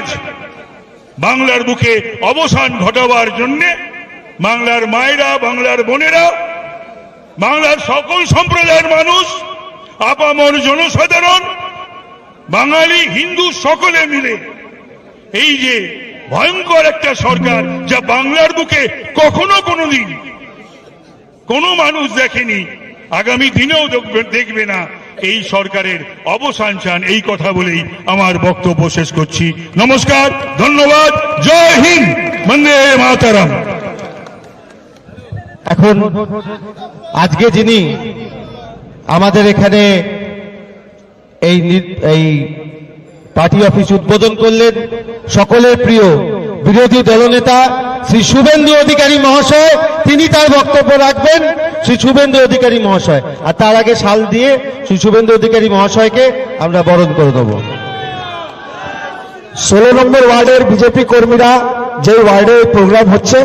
আজ বাংলার বুকে অবসান ঘটাবার জন্যে বাংলার মায়েরা, বাংলার বোনেরা, বাংলার সকল সম্প্রদায়ের মানুষ, আপামর জনসাধারণ, বাঙালি, হিন্দু সকলে মিলে এই যে ভয়ঙ্কর একটা সরকার যা বাংলার বুকে কখনো কোনোদিন কোনো মানুষ দেখেনি, আগামী দিনেও দেখবে না। এই সরকারের অবসান চান এই কথা বলেই আমার বক্তব্য শেষ করছি। নমস্কার, ধন্যবাদ, জয় হিন্দ, বন্দে মাতারাম। এখন আজকে যিনি আমাদের এখানে এই এই পার্টি অফিস উদ্বোধন করলেন, সকলের প্রিয় বিরোধী দলনেতা শ্রী শুভেন্দু অধিকারী মহাশয়, তিনি তার বক্তব্য রাখবেন শ্রী শুভেন্দু অধিকারী মহাশয়। আর তার আগে শাল দিয়ে শ্রী শুভেন্দু অধিকারী মহাশয়কে আমরা বরণ করে দেবো। ষোলো নম্বর ওয়ার্ডের বিজেপি কর্মীরা যে ওয়ার্ডে প্রোগ্রাম হচ্ছে,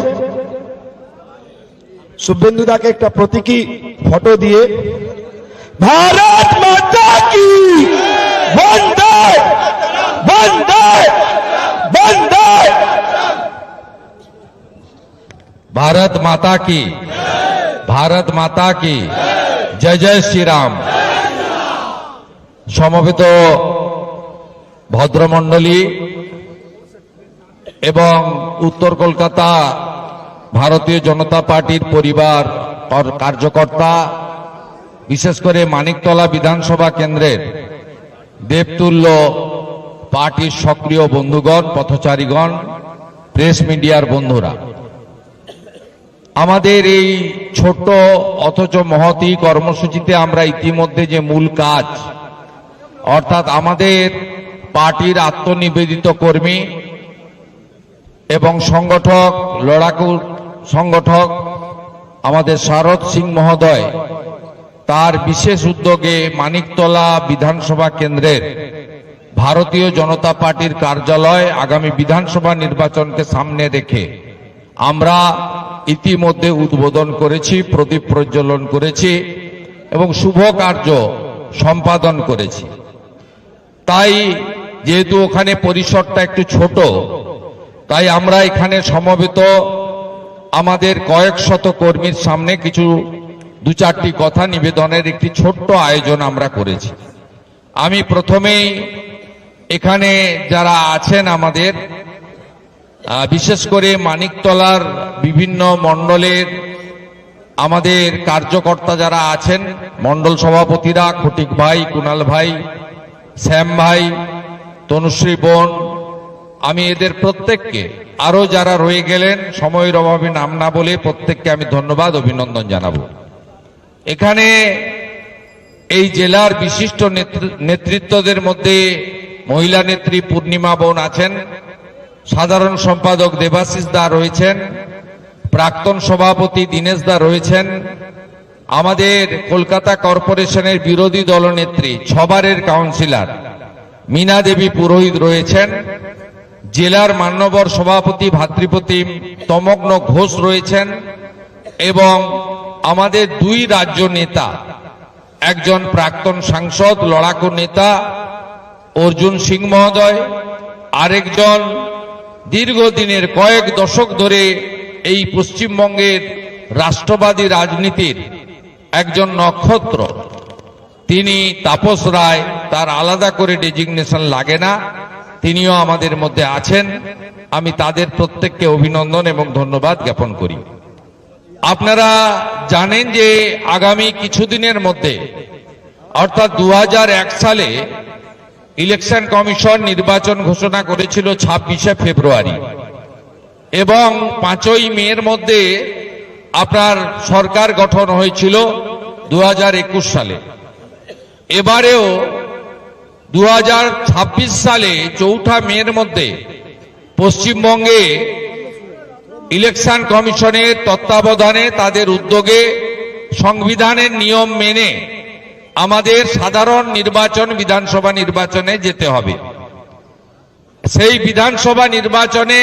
শুভেন্দু দাকে একটা প্রতীকী ফটো দিয়ে, ভারত মাতা কি? বন্দে বন্দে বন্দে! भारत माता की भारत माता की জয় জয় শ্রীরাম সমবেত ভদ্রমণ্ডলী এবং উত্তর কলকাতা ভারতীয় জনতা পার্টির পরিবার কর- কার্যকর্তা বিশেষ করে মানিকতলা বিধানসভা কেন্দ্রের দেবতুল্য পার্টির সক্রিয় বন্ধুগণ পথচারীগণ প্রেস মিডিয়ার বন্ধুরা আমাদের এই ছোট অথচ মহতি কর্মসূচিতে আমরা ইতিমধ্যে যে মূল কাজ, অর্থাৎ আমাদের পার্টির আত্মনিবেদিত কর্মী এবং সংগঠক, লড়াকু সংগঠক আমাদের শারদ সিং মহোদয়, তার বিশেষ উদ্যোগে মানিকতলা বিধানসভা কেন্দ্রের ভারতীয় জনতা পার্টির কার্যালয় আগামী বিধানসভা নির্বাচনকে সামনে রেখে আমরা ইতিমধ্যে উদ্বোধন করেছি, প্রদীপ প্রজ্বলন করেছি এবং শুভ কার্য সম্পাদন করেছি। তাই যেহেতু ওখানে পরিসরটা একটু ছোট, তাই আমরা এখানে সমবেত আমাদের কয়েক শত কর্মীর সামনে কিছু দু চারটি কথা নিবেদনের একটি ছোট্ট আয়োজন আমরা করেছি। আমি প্রথমেই এখানে যারা আছেন আমাদের বিশেষ করে মানিকতলার বিভিন্ন মণ্ডলের আমাদের কার্যকর্তা যারা আছেন, মণ্ডল সভাপতিরা খটিক ভাই, কুনাল ভাই, শ্যাম ভাই, তনুশ্রী বোন, আমি এদের প্রত্যেককে, আরও যারা রয়ে গেলেন, সময়ের অভাবে নাম না বলে প্রত্যেককে আমি ধন্যবাদ, অভিনন্দন জানাব। এখানে এই জেলার বিশিষ্ট নেতৃ- নেতৃত্বদের মধ্যে মহিলা নেত্রী পূর্ণিমা বোন আছেন। সাধারণ সম্পাদক দেবাশিস দা রয়েছেন, প্রাক্তন সভাপতি দীনেশ দা রয়েছেন, আমাদের কলকাতা কর্পোরেশনের বিরোধী দলনেত্রী ছবারের কাউন্সিলর মীনা দেবী পুরোহিত রয়েছেন, জেলার মান্যবর সভাপতি ভাতৃপ্রতিম তমগ্ন ঘোষ রয়েছেন এবং আমাদের দুই রাজ্য নেতা, একজন প্রাক্তন সাংসদ লড়াকু নেতা অর্জুন সিং মহোদয়, আরেকজন দীর্ঘদিনের কয়েক দশক ধরে এই পশ্চিমবঙ্গের রাষ্ট্রবাদী রাজনীতির একজন নক্ষত্র। তিনি তাপস রায়, তার আলাদা করে ডেজিগনেশন লাগে না। তিনিও আমাদের মধ্যে আছেন। আমি তাদের প্রত্যেককে অভিনন্দন এবং ধন্যবাদ জ্ঞাপন করি। আপনারা জানেন যে আগামী কিছুদিনের মধ্যে, অর্থাৎ দু হাজার এক সালে ইলেকশন কমিশন নির্বাচন ঘোষণা করেছিল ছাব্বিশে ফেব্রুয়ারি। এবং পাঁচই মের মধ্যে আপনার সরকার গঠন হয়েছিল দু হাজার একুশ সালে। এবারেও দু হাজার ছাব্বিশ সালে চৌঠা মের মধ্যে পশ্চিমবঙ্গে ইলেকশন কমিশনের তত্ত্বাবধানে তাদের উদ্যোগে সংবিধানের নিয়ম মেনে আমাদের সাধারণ নির্বাচন বিধানসভা নির্বাচনে যেতে হবে। সেই বিধানসভা নির্বাচনে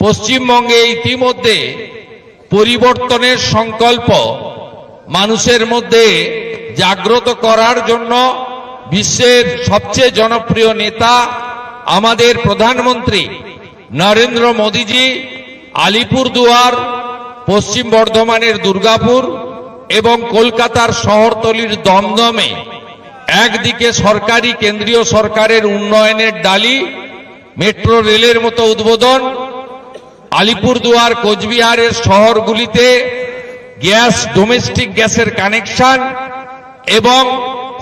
পশ্চিমবঙ্গে ইতিমধ্যে পরিবর্তনের সংকল্প মানুষের মধ্যে জাগ্রত করার জন্য বিশ্বের সবচেয়ে জনপ্রিয় নেতা আমাদের প্রধানমন্ত্রী নরেন্দ্র মোদীজি, আলিপুরদুয়ার, পশ্চিম বর্ধমানের দুর্গাপুর এবং কলকাতার শহরতলির দমদমে একদিকে সরকারি কেন্দ্রীয় সরকারের উন্নয়নের ডালি, মেট্রো রেলের মতো উদ্বোধন, আলিপুরদুয়ার, কোচবিহারের শহরগুলিতে গ্যাস, ডোমেস্টিক গ্যাসের কানেকশন এবং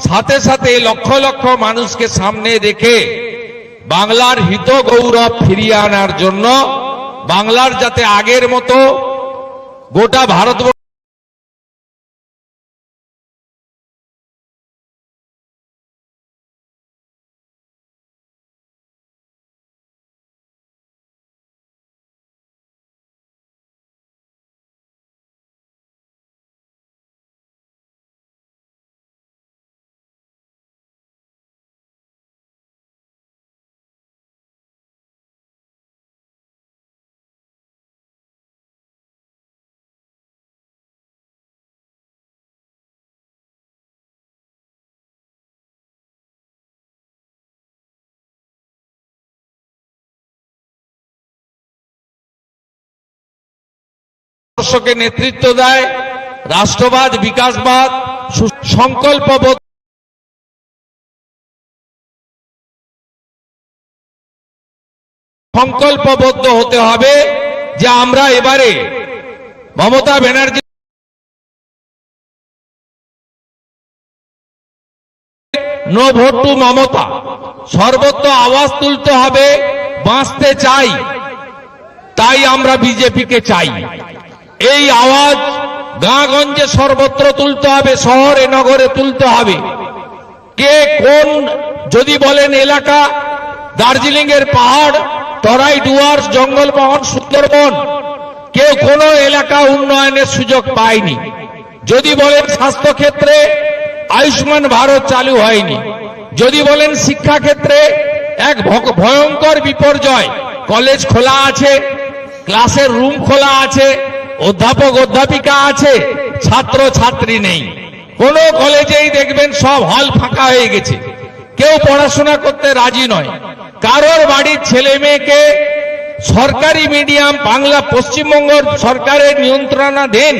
সাথে সাথে লক্ষ লক্ষ মানুষকে সামনে রেখে বাংলার হিত গৌরব ফিরিয়ে আনার জন্য বাংলার যাতে আগের মতো গোটা ভারত ভারতবর্ষকে নেতৃত্ব দেয়, রাষ্ট্রবাদ, বিকাশবাদ সংকল্পবোধ সংকল্পবদ্ধ হতে হবে যে আমরা এবারে Mamata Banerjee no vote to Mamata. সর্বত্র আওয়াজ তুলতে হবে, বাঁচতে চাই, তাই আমরা বিজেপিকে চাই। এই আওয়াজ গাঁগঞ্জে সর্বত্র তুলতে হবে, শহরে, নগরে তুলতে হবে। কে কোন যদি বলেন এলাকা দার্জিলিং এর পাহাড়, তরাই ডুয়ার্স জঙ্গলমহল সুন্দরবন, কেউ কোনো এলাকা উন্নয়নের সুযোগ পায়নি। যদি বলেন স্বাস্থ্য ক্ষেত্রে আয়ুষ্মান ভারত চালু হয়নি, যদি বলেন শিক্ষা ক্ষেত্রে এক ভয়ঙ্কর বিপর্যয়, কলেজ খোলা আছে, ক্লাসের রুম খোলা আছে অধ্যাপক, অধ্যাপিকা আছে ছাত্র ছাত্রী নেই। কোন কলেজেই দেখবেন সব হল ফাঁকা হয়ে গেছে। কেউ পড়াশোনা করতে রাজি নয়। কারোর বাড়ির ছেলে মেয়েকে সরকারি মিডিয়াম, বাংলা পশ্চিমবঙ্গ সরকারের নিয়ন্ত্রণাধীন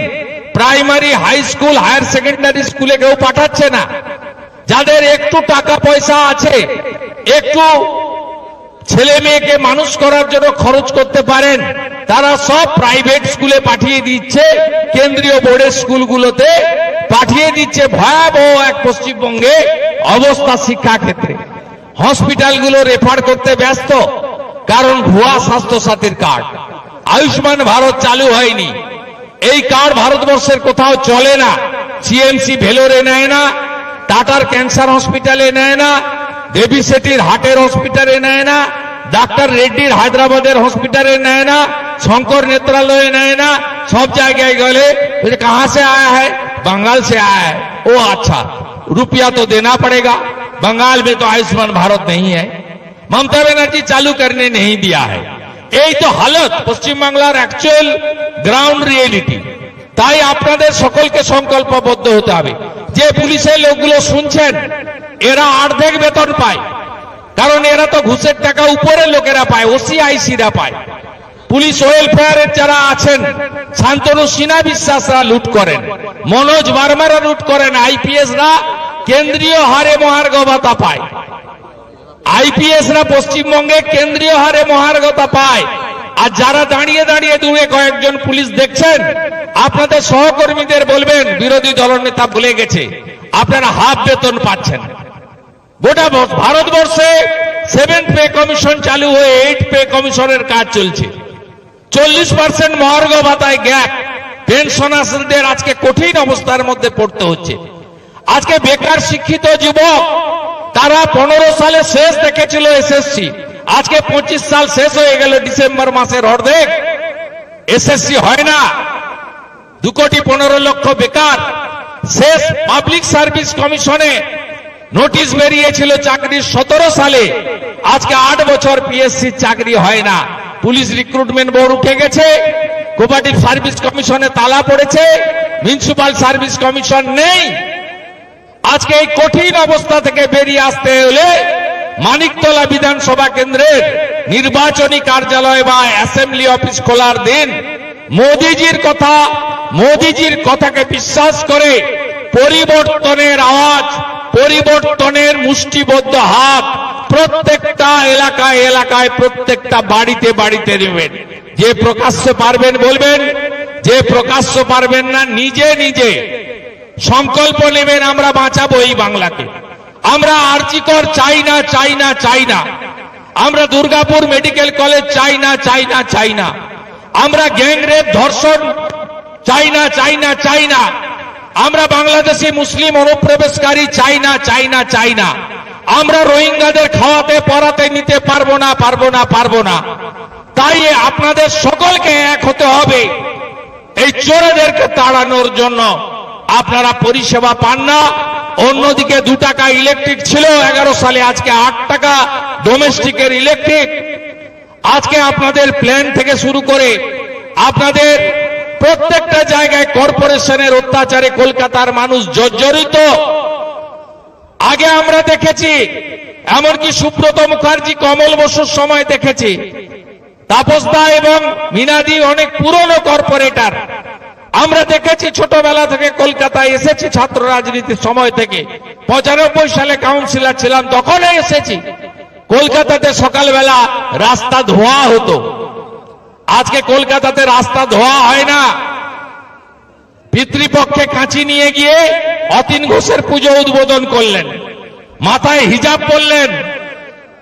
primary, high school, higher secondary স্কুলে কেউ পাঠাচ্ছে না। যাদের একটু টাকা পয়সা আছে, একটু ছেলে মেয়েকে মানুষ করার জন্য খরচ করতে পারেন। তারা সব প্রাইভেট স্কুলে পাঠিয়ে দিচ্ছে, কেন্দ্রীয় বোর্ডের স্কুলগুলোতে পাঠিয়ে দিচ্ছে ভয়াবহ এক পশ্চিমবঙ্গে অবস্থা শিক্ষা ক্ষেত্রে হসপিটালগুলো রেফার করতে ব্যস্ত, কারণ ভুয়া স্বাস্থ্য সাথীর কার্ড আয়ুষ্মান ভারত চালু হয়নি। এই কার্ড ভারতবর্ষের কোথাও চলে না। সিএমসি ভেলোরে নেয় না টাটার ক্যান্সার হসপিটালে নেয় না দেবী সেটির হাটের হসপিটালে নেয় না ডাক্তার রেড্ডির হায়দ্রাবাদের হসপিটালে নেয় না শঙ্কর নেত্রালয়ে নেয় না সব জায়গায় গেলে बोले, कहाँ से आया है बंगाल से आया है ओ अच्छा रुपया तो देना पड़ेगा बंगाल में तो आयुष्मान भारत नहीं है ममता बनर्जी चालू करने नहीं दिया है এই তো হালত পশ্চিমবাংলার অ্যাকচুয়াল গ্রাউন্ড রিয়েলিটি তাই আপনাদের সকলকে সংকল্পবদ্ধ হতে হবে যে পুলিশের লোকগুলো শুনছেন এরা অর্ধেক বেতন পায়। কারণ এরা তো ঘুষের টাকা উপরের লোকেরা পায় ওসিআইসিরা পায়। পুলিশ ওয়েলফেয়ারের যারা আছেন, শান্তনু সিনহা বিশ্বাসরা লুট করেন, মনোজ বার্মারা লুট করেন আইপিএসরা কেন্দ্রীয় হারে মহার্ঘ ভাতা পায় আইপিএসরা পশ্চিমবঙ্গে কেন্দ্রীয় হারে মহার্গতা পায়। আর যারা দাঁড়িয়ে দাঁড়িয়ে দূরে কয়েকজন পুলিশ দেখছেন, আপনাদের সহকর্মীদের বলবেন, বিরোধী দলনেতা ভুলে গেছে, আপনারা হাফ বেতন পাচ্ছেন। গোটা ভারতবর্ষে সেভেন পে কমিশন চালু হয়ে এইট পে কমিশনের কাজ চলছে। চল্লিশ পার্সেন্ট মহার্ঘ ভাতায় গ্যাপ পেনশনারদের আজকে কঠিন অবস্থার মধ্যে পড়তে হচ্ছে। আজকে বেকার শিক্ষিত যুবক, তারা পনেরো সালে শেষ দেখেছিল এসএসসি আজকে পঁচিশ সাল শেষ হয়ে গেল ডিসেম্বর মাসের অর্ধেক। এসএসসি হয় না। দু কোটি পনেরো লক্ষ বেকার। শেষ পাবলিক সার্ভিস কমিশনে নোটিশ বেরিয়েছিল চাকরির সতেরো সালে। আজকে আট বছর পিএসসি চাকরি হয় না। পুলিশ রিক্রুটমেন্ট বোর্ড উঠে গেছে। কোপারেটিভ সার্ভিস কমিশনে তালা পড়েছে। মিউনিসিপাল সার্ভিস কমিশন নেই। আজকে এই কঠিন অবস্থা থেকে বেরিয়ে আসতে হলে মানিকতলা বিধানসভা কেন্দ্রের নির্বাচনী কার্যালয় বা অ্যাসেম্বলি অফিস খোলার দিন মোদিজির কথা, মোদিজির কথাকে বিশ্বাস করে পরিবর্তনের আওয়াজ পরিবর্তনের মুষ্টিবদ্ধ হাত প্রত্যেকটা এলাকায় এলাকায়, প্রত্যেকটা বাড়িতে বাড়িতে নেবেন। যে প্রকাশ্য পারবেন বলবেন, যে প্রকাশ্য পারবেন না, নিজে নিজে সংকল্প নেবেন, আমরা বাঁচাবো এই বাংলাকে। আমরা আর্চিকর চাই না চাই না চাই না। আমরা দুর্গাপুর মেডিকেল কলেজ চাই না চাই না চাই না। আমরা গ্যাংরেপ ধর্ষণ চাই না চাই না চাই না। আমরা বাংলাদেশি মুসলিম অনুপ্রবেশকারী চাই না চাই না চাই না। আমরা রোহিঙ্গাদের খাওয়াতে পড়াতে নিতে পারব না পারব না পারব না। তাই আপনাদের সকলকে এক হতে হবে। এই চোরেদেরকে তাড়ানোর জন্য আপনারা পরিষেবা পান না। অন্যদিকে দু টাকা ইলেকট্রিক ছিল, এগারো সালে আজকে আট টাকা ডোমেস্টিকের ইলেকট্রিক। আজকে আপনাদের প্ল্যান থেকে শুরু করে আপনাদের প্রত্যেকটা জায়গায় কর্পোরেশনের অত্যাচারে কলকাতার মানুষ জর্জরিত। আগে আমরা দেখেছি, এমনকি সুব্রত মুখার্জি, কমল বসুর সময় দেখেছি। তাপসদা এবং মিনাদি অনেক পুরনো কর্পোরেটর। আমরা দেখেছি ছোটবেলা থেকে কলকাতায় এসেছি ছাত্র রাজনীতির সময় থেকে। পঁচানব্বই সালে কাউন্সিলর ছিলাম, তখনই এসেছি। কলকাতাতে সকালবেলা রাস্তা ধোয়া হতো। আজকে কলকাতাতে রাস্তা ধোয়া হয় না। পিতৃপক্ষে কাঁচি নিয়ে গিয়ে অতীন ঘোষের পুজো উদ্বোধন করলেন। মাথায় হিজাব পরলেন।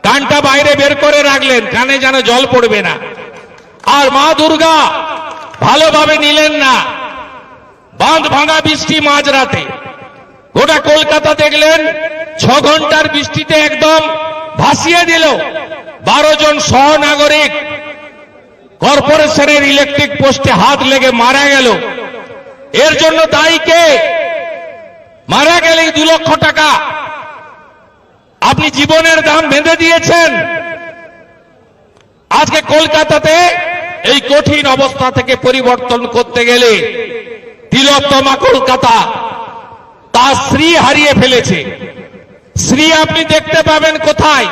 কানটা বাইরে বের করে রাখলেন। কানে যেন জল পড়বে না। আর মা দুর্গা ভালোভাবে নিলেন না। বাঁধ ভাঙা বৃষ্টি মাঝরাতে। গোটা কলকাতা দেখলেন, ছ ঘণ্টার বৃষ্টিতে একদম ভাসিয়ে দিল। বারো জন সহনাগরিক কর্পোরেশনের ইলেকট্রিক পোস্টে হাত লেগে মারা গেল। এর জন্য দায়ী কে? মারা গেলেই দু লক্ষ টাকা। আপনি জীবনের দাম বেঁধে দিয়েছেন। আজকে কলকাতাতে এই কঠিন অবস্থা থেকে পরিবর্তন করতে গেলে তিলোত্তমা কলকাতা, তার শ্রী হারিয়ে ফেলেছে। শ্রী আপনি দেখতে পাবেন কোথায়?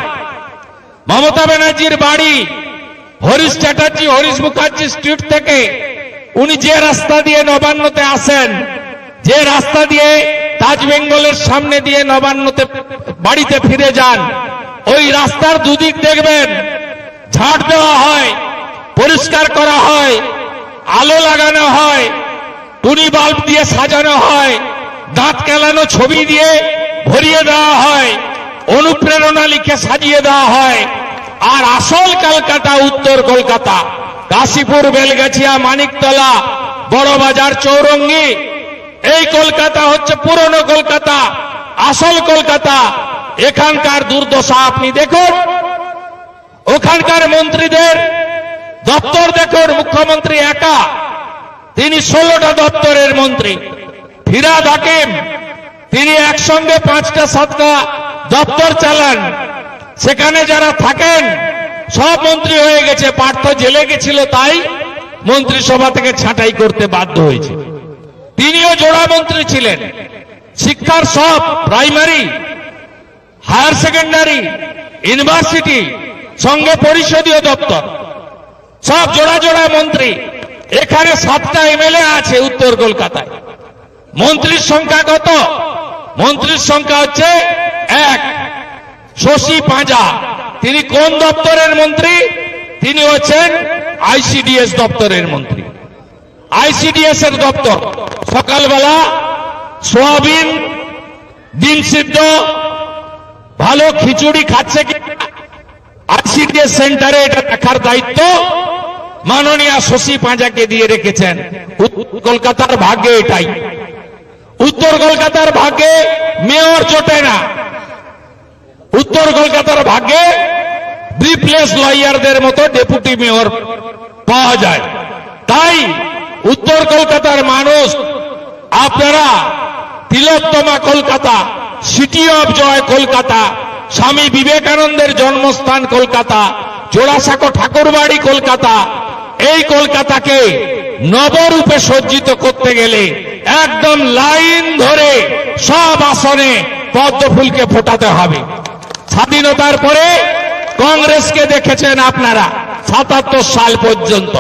মমতা ব্যানার্জির বাড়ি। হরিশ চ্যাটার্জি, হরিশ মুখার্জি স্ট্রিট থেকে উনি যে রাস্তা দিয়ে নবান্নতে আসেন, যে রাস্তা দিয়ে তাজ বেঙ্গলের সামনে দিয়ে নবান্নতে বাড়িতে ফিরে যান, ওই রাস্তার দুদিক দেখবেন ঝাড় দেওয়া হয়, পরিষ্কার করা হয়, আলো লাগানো হয়, টুনি বাল্ব দিয়ে সাজানো হয়, দাঁত কেলানো ছবি দিয়ে ভরিয়ে দেওয়া হয়, অনুপ্রেরণা লিখে সাজিয়ে দেওয়া হয়। আর আসল কলকাতা উত্তর কলকাতা। কাশীপুর বেলগাছিয়া, মানিকতলা, বড়বাজার, চৌরঙ্গি। এই কলকাতা হচ্ছে পুরনো কলকাতা, আসল কলকাতা। এখানকার দুর্দশা আপনি দেখুন। ওখানকার মন্ত্রীদের দপ্তর দেখুন, মুখ্যমন্ত্রী একা। তিনি ষোলোটা দপ্তরের মন্ত্রী। ফিরাদ হাকিম, তিনি একসঙ্গে পাঁচটা, সাতটা দপ্তর চালান। সেখানে যারা থাকেন, সব মন্ত্রী হয়ে গেছে, পার্থ জেলে গেছিল, তাই মন্ত্রিসভা থেকে ছাঁটাই করতে বাধ্য হয়েছে। তিনিও জোড়া মন্ত্রী ছিলেন। শিক্ষার সব, প্রাইমারি, হায়ার সেকেন্ডারি, ইউনিভার্সিটি, সঙ্গে পরিষদীয় দপ্তর, সব জোড়া জোড়া মন্ত্রী। এখানে সাতটা এমএলএ আছে উত্তর কলকাতায়। মন্ত্রীর সংখ্যা কত? মন্ত্রীর সংখ্যা হচ্ছে এক। শশী পাঁজা, তিনি কোন দপ্তরের মন্ত্রী? তিনি হচ্ছেন আইসিডিএস দপ্তরের মন্ত্রী। আইসিডিএস এর দপ্তর, সকালবেলা সোয়াবিন, ডিম সিদ্ধ, ভালো খিচুড়ি খাচ্ছে কি? আইসিডিএস সেন্টারে এটা দেখার দায়িত্ব। মাননীয় শশী পাঁজাকে দিয়ে রেখেছেন। কলকাতার ভাগ্যে এটাই। উত্তর কলকাতার ভাগ্যে মেয়র জোটে না। উত্তর কলকাতার ভাগ্যে ব্রিফলেস লয়ারদের মতো ডেপুটি মেয়র পাওয়া যায়। তাই উত্তর কলকাতার মানুষ, আপনারা Tilottama Kolkata city of joy Kolkata, স্বামী বিবেকানন্দের জন্মস্থান কলকাতা, জোড়াসাঁকো ঠাকুরবাড়ি কলকাতা, এই কলকাতাকে নবরূপে সজ্জিত করতে গেলে একদম লাইন ধরে সব আসনে পদ্মফুলকে ফোটাতে হবে। স্বাধীনতার পরে কংগ্রেসকে দেখেছেন আপনারা সাতাত্তর সাল পর্যন্ত।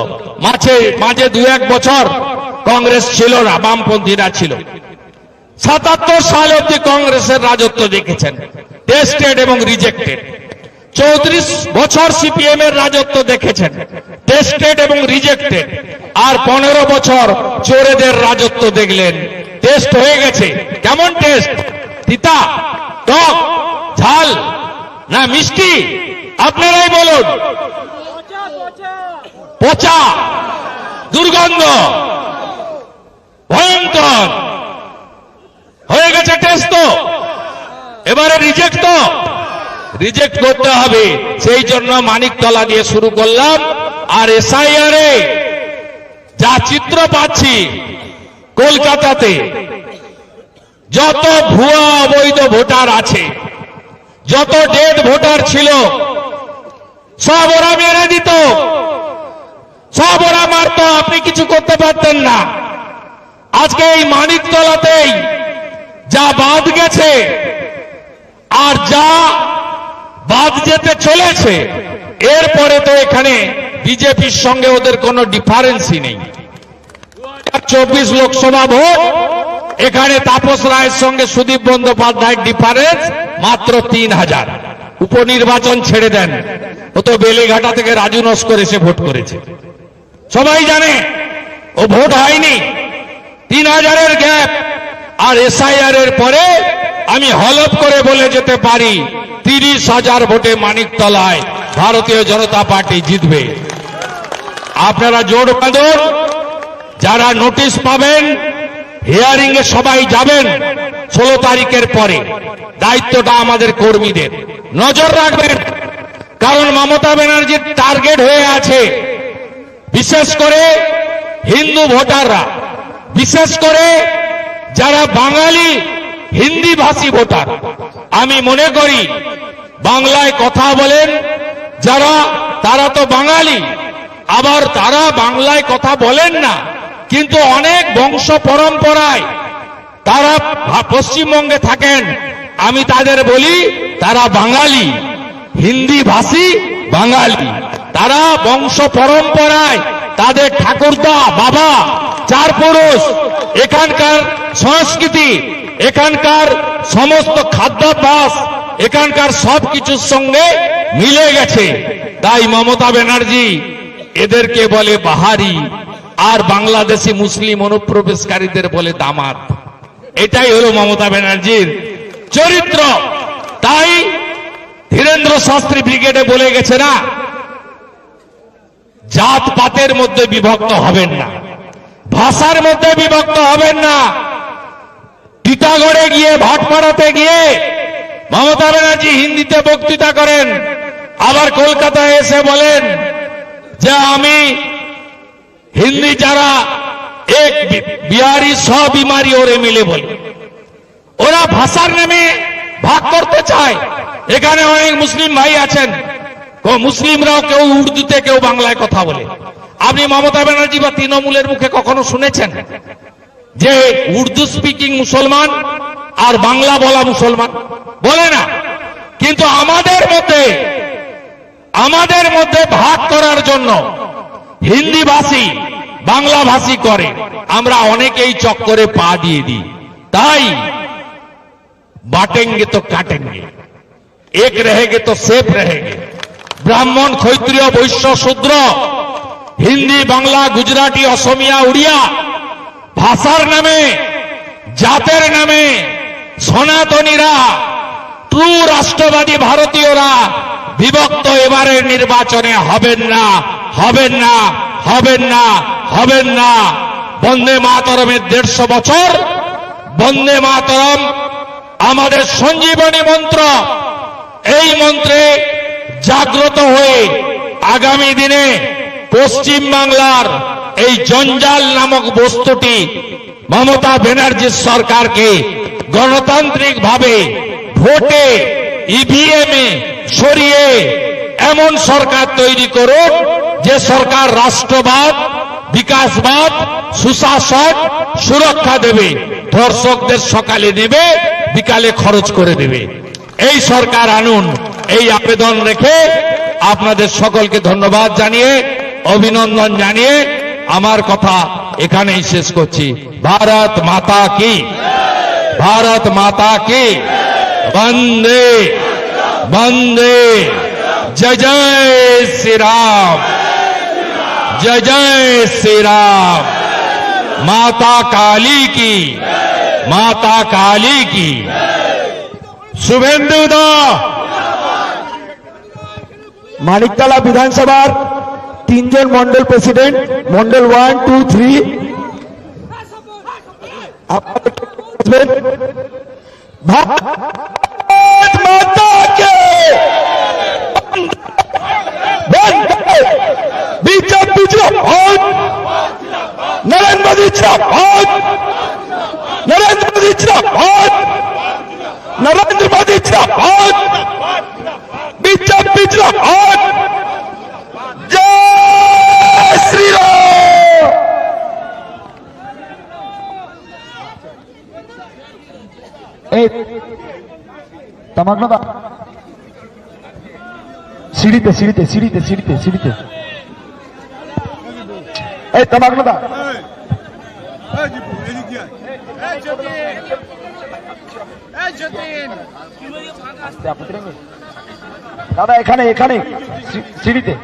মাঝে মাঝে দু এক বছর কংগ্রেস ছিল না, বামপন্থীরা ছিল। সাতাত্তর সাল অব্দি কংগ্রেসের রাজত্ব দেখেছেন টেস্টেড এবং রিজেক্টেড চৌত্রিশ বছর সিপিএম এর রাজত্ব দেখেছেন টেস্টেড এবং রিজেক্টেড আর পনেরো বছর চোরেদের রাজত্ব দেখলেন টেস্ট হয়ে গেছে। কেমন টেস্ট তিতা, টক, ঝাল। না, মিষ্টি। আপনারাই বলুন। পচা। দুর্গন্ধ। ভয়ঙ্কর। হয়ে গেছে টেস্ট তো। এবারে রিজেক্ট তো। রিজেক্ট করতে হবে। সেই জন্য মানিকতলা দিয়ে শুরু করলাম। আর এসআইআরে যা চিত্র পাচ্ছি কলকাতাতে, যত ভুয়া অবৈধ ভোটার আছে যত ডেড ভোটার ছিল, সব ওরা মেরে দিত। সব ওরা মারত, আপনি কিছু করতে পারতেন না। আজকে এই মানিকতলাতেই যা বাদ গেছে আর যা বাদ যেতে চলেছে, এরপরে তো এখানে বিজেপির সঙ্গে ওদের কোনো ডিফারেন্সই নেই। চব্বিশ লোকসভা ভোট, এখানে তাপস রায়ের সঙ্গে সুদীপ বন্দ্যোপাধ্যায়ের ডিফারেন্স মাত্র তিন হাজার। উপনির্বাচন ছেড়ে দেন। ও তো বেলেঘাটা থেকে রাজু নস্কর এসে ভোট করেছে। সবাই জানে, ও ভোট হয়নি। তিন হাজারের গ্যাপ। আর এসআইআর এর পরে আমি হলফ করে বলে যেতে পারি, তিরিশ হাজার ভোটে মানিকতলায় ভারতীয় জনতা পার্টি জিতবে। আপনারা জোর বাঁধুন যারা নোটিশ পাবেন হিয়ারিং এ সবাই যাবেন ষোলো তারিখের পরে। দায়িত্বটা আমাদের কর্মীদের। নজর রাখবেন, কারণ মমতা ব্যানার্জির টার্গেট হয়ে আছে। বিশেষ করে হিন্দু ভোটাররা, বিশেষ করে যারা বাঙালি হিন্দি ভাষী ভোটার। আমি মনে করি, বাংলায় কথা বলেন, যারা, তারা তো বাঙালি, আবার তারা বাংলায় কথা বলেন না। কিন্তু অনেক বংশ পরম্পরায় তারা পশ্চিমবঙ্গে থাকেন। আমি তাদের বলি, তারা বাঙালি। হিন্দি ভাষী বাঙালি। তারা বংশ পরম্পরায় তাদের ঠাকুরদা, বাবা চার পুরুষ এখানকার সংস্কৃতি, এখানকার সমস্ত খাদ্যাভ্যাস, এখানকার সব কিছুর সঙ্গে মিলে গেছে। তাই মমতা ব্যানার্জি এদেরকে বলে বাহারি। আর বাংলাদেশি মুসলিম অনুপ্রবেশকারীদের বলে দামাত। এটাই হলো মমতা ব্যানার্জির চরিত্র। তাই ধীরেন্দ্র শাস্ত্রী ব্রিগেডে বলে গেছে না জাত পাতের মধ্যে বিভক্ত হবেন না, ভাষার মধ্যে বিভক্ত হবেন না। টিটাগড়ে গিয়ে, ভাটপাড়াতে গিয়ে মমতা ব্যানার্জি হিন্দিতে বক্তৃতা করেন, আবার কলকাতায় এসে বলেন যে আমি হিন্দি যারা এক বিহারি স বিমারি ওরে মিলে বলে। ওরা ভাষার নামে ভাগ করতে চায়। এখানে অনেক মুসলিম ভাই আছেন। মুসলিমরাও, কেউ উর্দুতে, কেউ বাংলায় কথা বলে। আপনি মমতা ব্যানার্জি বা তৃণমূলের মুখে কখনো শুনেছেন যে উর্দু স্পিকিং মুসলমান আর বাংলা বলা মুসলমান? বলে না। কিন্তু আমাদের মধ্যে আমাদের মধ্যে ভাগ করার জন্য হিন্দি ভাষী বাংলা ভাষী করে। আমরা অনেকেই চক্করে পা দিয়ে দিই। তাই বাটেঙ্গে তো কাটেঙ্গে, এক রেহেগে তো সেফ রেহেগে। ব্রাহ্মণ, ক্ষৈত্রীয়, বৈশ্য, শূদ্র, হিন্দি, বাংলা, গুজরাটি, অসমিয়া, উড়িয়া, ভাষার নামে, জাতের নামে, সনাতনীরা, ট্রু রাষ্ট্রবাদী ভারতীয়রা বিভক্ত এবারের নির্বাচনে হবেন না। হবেন না হবেন না হবেন না। বন্দে মাতরমের দেড়শো বছর। বন্দে মাতরম, আমাদের সঞ্জীবনী মন্ত্র। এই মন্ত্রে জাগ্রত হয়ে আগামী দিনে পশ্চিম বাংলার এই জঞ্জাল নামক বস্তুটি মমতা ব্যানার্জির সরকারকে গণতান্ত্রিকভাবে ভোটে ইভিএম এ সরিয়ে এমন সরকার তৈরি করুন যে সরকার রাষ্ট্রবাদ, বিকাশবাদ, সুশাসন, সুরক্ষা দেবে। ধর্ষকদের সকালে নেবে, বিকালে খরচ করে দেবে। এই সরকার আনুন, এই আবেদন রেখে আপনাদের সকলকে ধন্যবাদ জানিয়ে, অভিনন্দন জানিয়ে আমার কথা এখানেই শেষ করছি। ভারত মাতা কি? ভারত মাতা কি? বন্দে বন্দে। জয় জয় শ্রী রাম जय जय श्री राम माता काली की माता काली की শুভেন্দু দা মানিকতলা বিধানসভার তিনজন mandal president mandal one two three Bharat Mata কে বিজেপি জিন্দাবাদ নরেন্দ্র মোদী জিন্দাবাদ নরেন্দ্র মোদী জিন্দাবাদ নরেন্দ্র মোদী জিন্দাবাদ বিজেপি জিন্দাবাদ জয় শ্রীরাম এই তামাকনাদা সিঁড়িতে সিঁড়িতে সিঁড়িতে সিঁড়িতে সিঁড়িতে। এই তামাকনাদা দাদা এখানে এখানে সিঁড়িতে।